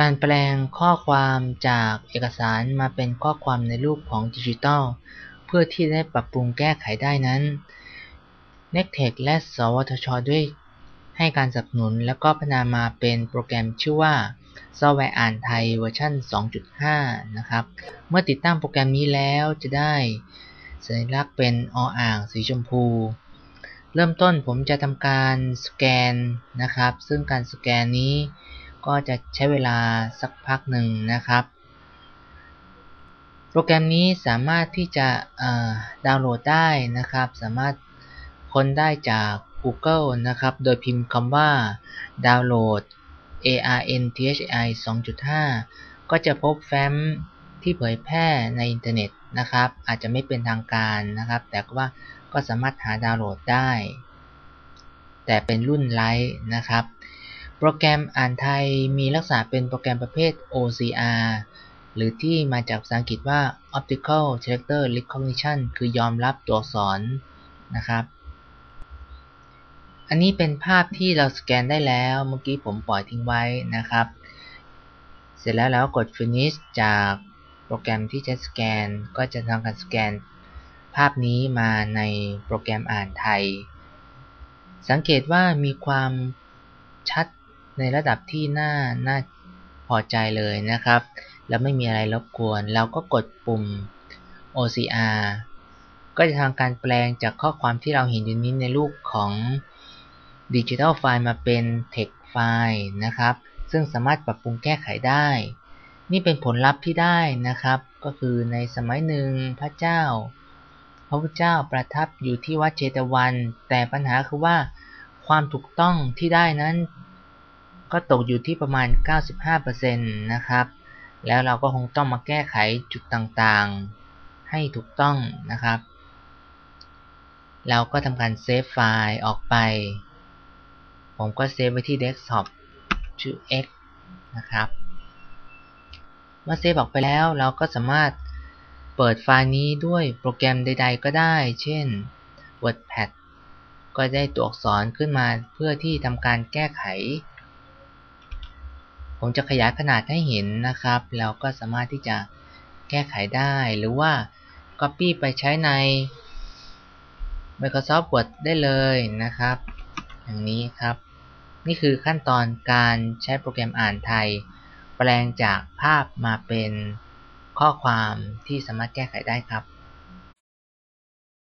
การแปลงข้อความจากเอกสารมาเป็นข้อความในรูปของดิจิทัล เพื่อที่ได้ปรับปรุงแก้ไขได้นั้น n e c t e c h และ สวทช ด้วย ให้การสนับสนุนแล้วก็พัฒนามาเป็นโปรแกรมชื่อว่าซอฟต์แวร์อ่านไทยเวอร์ชัน2.5 นะครับ เมื่อติดตั้งโปรแกรมนี้แล้วจะได้สัญลักษณ์เป็นออ่างสีชมพู เริ่มต้นผมจะทำการสแกนนะครับ ซึ่งการสแกนนี้ ก็จะใช้เวลาสักพักหนึ่งนะครับ โปรแกรมนี้สามารถที่จะดาวน์โหลดได้นะครับ สามารถค้นได้จาก Google นะครับ โดยพิมพ์คำว่าดาวน์โหลด ARNTHI 2.5 ก็จะพบแฟ้มที่เผยแพร่ในอินเทอร์เน็ตนะครับ อาจจะไม่เป็นทางการนะครับ แต่ว่าก็สามารถหาดาวน์โหลดได้ แต่เป็นรุ่นไลท์นะครับ โปรแกรมอ่านไทยมีลักษณะเป็นโปรแกรมประเภท OCR หรือที่มาจากภาษาอังกฤษว่า Optical Character Recognition คือยอมรับตัวอักษรนะครับ อันนี้เป็นภาพที่เราสแกนได้แล้วเมื่อกี้ผมปล่อยทิ้งไว้นะครับ เสร็จแล้วเราก็กด finish จากโปรแกรมที่จะสแกน ก็จะทำการสแกน ภาพนี้มาในโปรแกรมอ่านไทย สังเกตว่ามีความชัด ในระดับที่น่าน่าพอใจเลยนะครับ แล้วไม่มีอะไรรบกวน เราก็กดปุ่ม OCR ก็จะทำการแปลงจากข้อความที่เราเห็นอยู่นี้ในรูปของดิจิทัลไฟล์มาเป็น text ไฟล์นะครับ ซึ่งสามารถปรับปรุงแก้ไขได้ นี่เป็นผลลัพธ์ที่ได้นะครับ ก็คือในสมัยหนึ่งพระเจ้า พระพุทธเจ้าประทับอยู่ที่วัดเชตวัน แต่ปัญหาคือว่าความถูกต้องที่ได้นั้น ก็ตกอยู่ที่ประมาณ 95%นะครับ แล้วเราก็คงต้องมาแก้ไขจุดต่างๆ ให้ถูกต้องนะครับ เราก็ทำการเซฟไฟล์ออกไป ผมก็เซฟไว้ที่เดสก์ท็อปชื่อ x นะครับ เมื่อเซฟออกไปแล้วเราก็สามารถเปิดไฟล์นี้ด้วยโปรแกรมใด ๆ ก็ได้ เช่น WordPad ก็ได้ตัวอักษรขึ้นมาเพื่อที่ทำการแก้ไข ผมจะขยายขนาดให้เห็นนะครับ เราก็สามารถที่จะแก้ไขได้หรือว่า Copy ไปใช้ใน Microsoft Word ได้เลยนะครับ อย่างนี้ครับ นี่คือขั้นตอนการใช้โปรแกรมอ่านไทย แปลงจากภาพมาเป็นข้อความที่สามารถแก้ไขได้ครับ